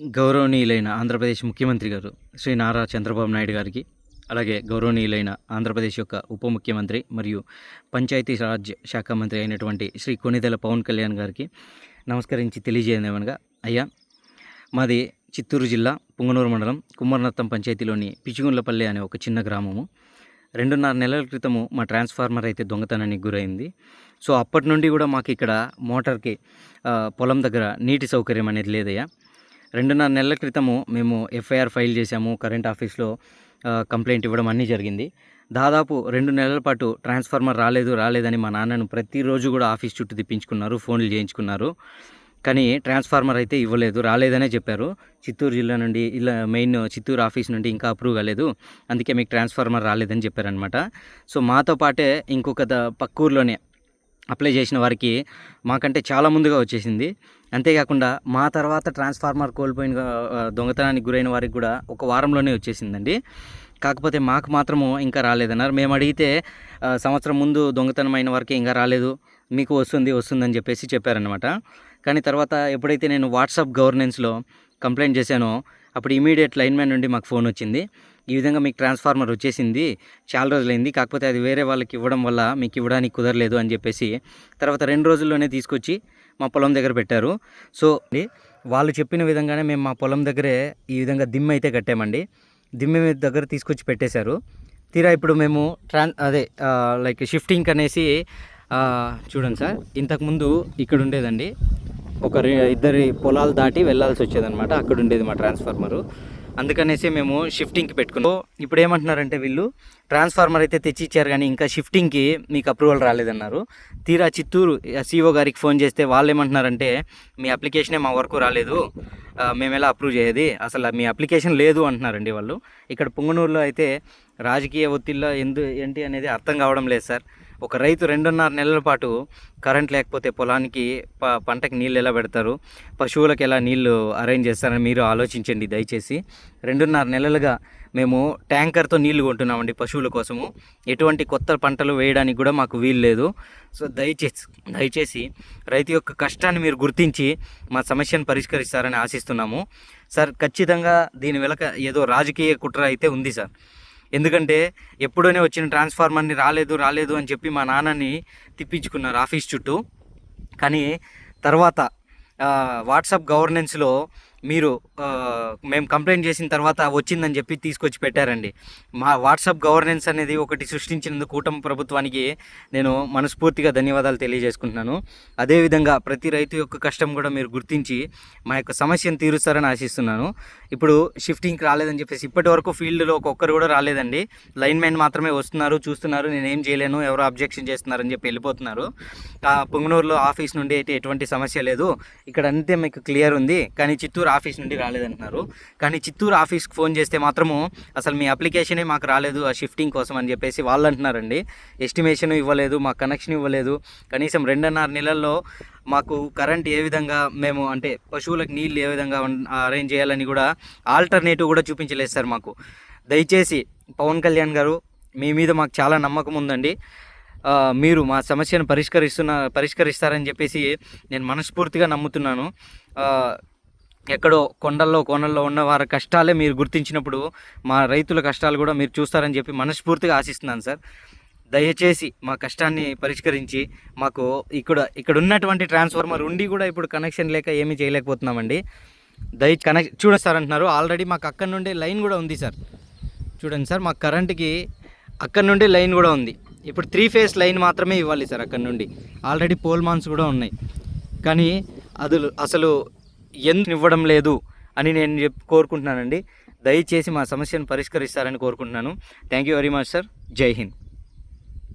గౌరవనీయులైన ఆంధ్రప్రదేశ్ ముఖ్యమంత్రి గారు శ్రీ నారా చంద్రబాబు నాయుడు గారికి అలాగే గౌరవనీయులైన ఆంధ్రప్రదేశ్ యొక్క ఉప ముఖ్యమంత్రి మరియు పంచాయతీ రాజ్ శాఖ మంత్రి అయినటువంటి శ్రీ కొనిదెల పవన్ కళ్యాణ్ గారికి నమస్కరించి తెలియజేయమనగా అయ్యా మాది చిత్తూరు జిల్లా పుంగనూరు మండలం కుమ్మరనత్తం పంచాయతీలోని పిచుగుండ్లపల్లి అనే ఒక చిన్న గ్రామము. రెండున్నర నెలల క్రితము మా ట్రాన్స్ఫార్మర్ అయితే దొంగతనానికి గురైంది. సో అప్పటి నుండి కూడా మాకు ఇక్కడ మోటార్కి పొలం దగ్గర నీటి సౌకర్యం అనేది లేదయ్యా. రెండున్నర నెలల క్రితము మేము ఎఫ్ఐఆర్ ఫైల్ చేశాము కరెంట్ ఆఫీస్లో కంప్లైంట్ ఇవ్వడం అన్నీ జరిగింది. దాదాపు రెండు నెలల పాటు ట్రాన్స్ఫార్మర్ రాలేదు రాలేదని మా నాన్నను ప్రతిరోజు కూడా ఆఫీస్ చుట్టూ తిప్పించుకున్నారు ఫోన్లు చేయించుకున్నారు. కానీ ట్రాన్స్ఫార్మర్ అయితే ఇవ్వలేదు రాలేదనే చెప్పారు. చిత్తూరు జిల్లా నుండి ఇలా మెయిన్ చిత్తూరు ఆఫీస్ నుండి ఇంకా అప్రూవ్ కాలేదు. అందుకే మీకు ట్రాన్స్ఫార్మర్ రాలేదని చెప్పారనమాట సో మాతో పాటే ఇంకొక ద- పక్క ఊర్లోనే అప్లై చేసిన వారికి మాకంటే చాలా ముందుగా వచ్చేసింది. అంతేకాకుండా మా తర్వాత ట్రాన్స్ఫార్మర్ కోల్పోయిన దొంగతనానికి గురైన వారికి కూడా ఒక వారంలోనే వచ్చేసిందండి. కాకపోతే మాకు మాత్రము ఇంకా రాలేదన్నారు. మేము అడిగితే సంవత్సరం ముందు దొంగతనం అయిన వారికి ఇంకా రాలేదు. మీకు వస్తుంది వస్తుందని చెప్పేసి చెప్పారనమాట కానీ తర్వాత ఎప్పుడైతే నేను వాట్సాప్ గవర్నెన్స్లో కంప్లైంట్ చేశానో అప్పుడు ఇమీడియట్ లైన్మ్యాన్ నుండి మాకు ఫోన్ వచ్చింది. ఈ విధంగా మీకు ట్రాన్స్ఫార్మర్ వచ్చేసింది. చాలా రోజులైంది. కాకపోతే అది వేరే వాళ్ళకి ఇవ్వడం వల్ల మీకు ఇవ్వడానికి కుదరలేదు అని చెప్పేసి తర్వాత రెండు రోజుల్లోనే తీసుకొచ్చి మా పొలం దగ్గర పెట్టారు. సో వాళ్ళు చెప్పిన విధంగానే మేము మా పొలం దగ్గరే ఈ విధంగా దిమ్మ అయితే కట్టామండి. దిమ్మ దగ్గర తీసుకొచ్చి పెట్టేశారు. తీరా ఇప్పుడు మేము ట్రాన్ అదే లైక్ షిఫ్టింగ్ అనేసి చూడండి సార్ ఇంతకుముందు ఇక్కడ ఉండేదండి. ఒక ఇద్దరి పొలాలు దాటి వెళ్ళాల్సి వచ్చేదనమాట అక్కడ ఉండేది మా ట్రాన్స్ఫార్మరు. అందుకనేసి మేము షిఫ్టింగ్కి పెట్టుకున్నాం. ఇప్పుడు ఏమంటున్నారంటే వీళ్ళు ట్రాన్స్ఫార్మర్ అయితే తెచ్చి ఇచ్చారు కానీ ఇంకా షిఫ్టింగ్కి మీకు అప్రూవల్ రాలేదన్నారు. తీరా చిత్తూరు సిఓ గారికి ఫోన్ చేస్తే వాళ్ళు ఏమంటున్నారంటే మీ అప్లికేషనే మా వరకు రాలేదు. మేము ఎలా అప్రూవ్ చేయది? అసలు మీ అప్లికేషన్ లేదు అంటున్నారండి వాళ్ళు. ఇక్కడ పుంగనూరులో అయితే రాజకీయ ఒత్తిడిలో ఎందు ఏంటి అనేది అర్థం కావడం లేదు సార్. ఒక రైతు రెండున్నర నెలల పాటు కరెంట్ లేకపోతే పొలానికి ప పంటకి నీళ్ళు ఎలా పెడతారు? పశువులకు ఎలా నీళ్ళు అరేంజ్ చేస్తారని మీరు ఆలోచించండి దయచేసి. రెండున్నర నెలలుగా మేము ట్యాంకర్తో నీళ్ళు కొంటున్నామండి పశువుల కోసము. ఎటువంటి కొత్త పంటలు వేయడానికి కూడా మాకు వీలు లేదు. సో దయచేసి దయచేసి రైతు యొక్క కష్టాన్ని మీరు గుర్తించి మా సమస్యను పరిష్కరిస్తారని ఆశిస్తున్నాము. సార్ ఖచ్చితంగా దీని వెనక ఏదో రాజకీయ కుట్ర అయితే ఉంది సార్. ఎందుకంటే ఎప్పుడోనే వచ్చిన ట్రాన్స్ఫార్మర్ని రాలేదు రాలేదు అని చెప్పి మా నాన్నని తిప్పించుకున్నారు ఆఫీస్ చుట్టూ. కానీ తర్వాత వాట్సాప్ గవర్నెన్స్లో మీరు మేము కంప్లైంట్ చేసిన తర్వాత వచ్చిందని చెప్పి తీసుకొచ్చి పెట్టారండి. మా వాట్సాప్ గవర్నెన్స్ అనేది ఒకటి సృష్టించినందుకు కూటమి ప్రభుత్వానికి నేను మనస్ఫూర్తిగా ధన్యవాదాలు తెలియజేసుకుంటున్నాను. అదేవిధంగా ప్రతి రైతు యొక్క కష్టం కూడా మీరు గుర్తించి మా యొక్క సమస్యను తీరుస్తారని ఆశిస్తున్నాను. ఇప్పుడు షిఫ్టింగ్కి రాలేదని చెప్పేసి ఇప్పటి వరకు ఫీల్డ్లో ఒక్కొక్కరు కూడా రాలేదండి. లైన్ మ్యాన్ మాత్రమే వస్తున్నారు చూస్తున్నారు నేను ఏం చేయలేను ఎవరో అబ్జెక్షన్ చేస్తున్నారని చెప్పి వెళ్ళిపోతున్నారు. పొంగనూరులో ఆఫీస్ నుండి అయితే ఎటువంటి సమస్య లేదు. ఇక్కడ అంతే మీకు క్లియర్ ఉంది. కానీ చిత్తూరు ఆఫీస్ నుండి రాలేదంటున్నారు. కానీ చిత్తూరు ఆఫీస్కి ఫోన్ చేస్తే మాత్రము అసలు మీ అప్లికేషనే మాకు రాలేదు ఆ షిఫ్టింగ్ కోసం అని చెప్పేసి వాళ్ళు అంటున్నారండి. ఎస్టిమేషన్ ఇవ్వలేదు మా కనెక్షన్ ఇవ్వలేదు. కనీసం రెండున్నర నెలల్లో మాకు కరెంట్ ఏ విధంగా మేము అంటే పశువులకు నీళ్ళు ఏ విధంగా అరేంజ్ చేయాలని కూడా ఆల్టర్నేటివ్ కూడా చూపించలేదు సార్ మాకు. దయచేసి పవన్ కళ్యాణ్ గారు మీ మీద మాకు చాలా నమ్మకం ఉందండి. మీరు మా సమస్యను పరిష్కరిస్తున్న పరిష్కరిస్తారని చెప్పేసి నేను మనస్ఫూర్తిగా నమ్ముతున్నాను. ఎక్కడో కొండల్లో కోనల్లో ఉన్న వారి కష్టాలే మీరు గుర్తించినప్పుడు మా రైతుల కష్టాలు కూడా మీరు చూస్తారని చెప్పి మనస్ఫూర్తిగా ఆశిస్తున్నాను సార్. దయచేసి మా కష్టాన్ని పరిష్కరించి మాకు ఇక్కడ ఇక్కడ ఉన్నటువంటి ట్రాన్స్ఫార్మర్ ఉండి కూడా ఇప్పుడు కనెక్షన్ లేక ఏమీ చేయలేకపోతున్నామండి. దయ కనెక్ట్ చూడండి సార్ అంటున్నారు ఆల్రెడీ మాకు అక్కడ నుండే లైన్ కూడా ఉంది సార్. చూడండి సార్ మాకు కరెంట్కి అక్కడ నుండి లైన్ కూడా ఉంది. ఇప్పుడు త్రీ ఫేస్ లైన్ మాత్రమే ఇవ్వాలి సార్ అక్కడ నుండి. ఆల్రెడీ పోల్ మాన్స్ కూడా ఉన్నాయి. కానీ అది అసలు ఎందుకు ఇవ్వడం లేదు అని నేను చెప్ కోరుకుంటున్నానండి. దయచేసి మా సమస్యను పరిష్కరిస్తారని కోరుకుంటున్నాను. Thank you very much sir జై హింద్